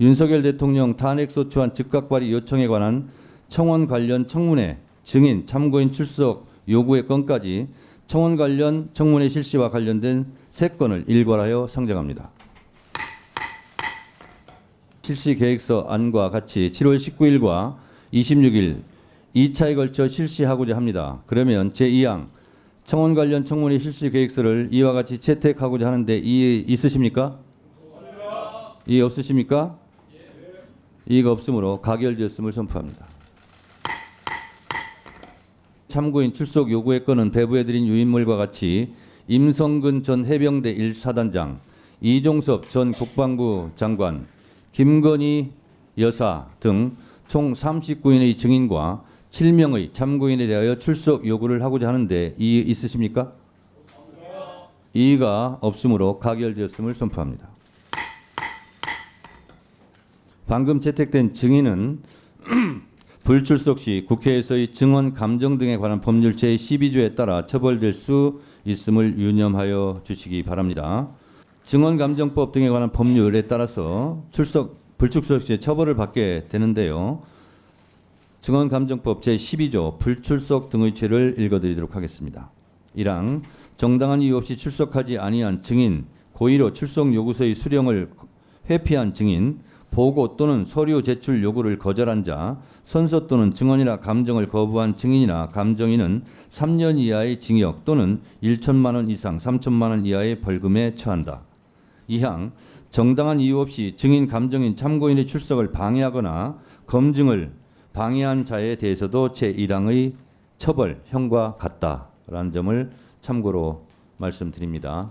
윤석열 대통령 탄핵소추안 즉각 발의 요청에 관한 청원 관련 청문회 증인 참고인 출석 요구의 건까지 청원 관련 청문회 실시와 관련된 세 건을 일괄하여 상정합니다. 실시 계획서 안과 같이 7월 19일과 26일 2차에 걸쳐 실시하고자 합니다. 그러면 제2항 청원 관련 청문회 실시 계획서를 이와 같이 채택하고자 하는데 이의 있으십니까? 이의 없으십니까? 이의가 없으므로 가결되었음을 선포합니다. 참고인 출석 요구의 건은 배부해드린 유인물과 같이 임성근 전 해병대 1사단장, 이종섭 전 국방부 장관, 김건희 여사 등 총 39인의 증인과 7명의 참고인에 대하여 출석 요구를 하고자 하는데 이의 있으십니까? 이의가 없으므로 가결되었음을 선포합니다. 방금 채택된 증인은 불출석 시 국회에서의 증언 감정 등에 관한 법률 제12조에 따라 처벌될 수 있음을 유념하여 주시기 바랍니다. 증언 감정법 등에 관한 법률에 따라서 출석 불출석 시에 처벌을 받게 되는데요. 증언 감정법 제12조 불출석 등의 죄를 읽어 드리도록 하겠습니다. 1항 정당한 이유 없이 출석하지 아니한 증인, 고의로 출석 요구서의 수령을 회피한 증인, 보고 또는 서류 제출 요구를 거절한 자, 선서 또는 증언이나 감정을 거부한 증인이나 감정인은 3년 이하의 징역 또는 1천만 원 이상 3천만 원 이하의 벌금에 처한다. 2항 정당한 이유 없이 증인, 감정인, 참고인의 출석을 방해하거나 검증을 방해한 자에 대해서도 제1항의 처벌, 형과 같다라는 점을 참고로 말씀드립니다.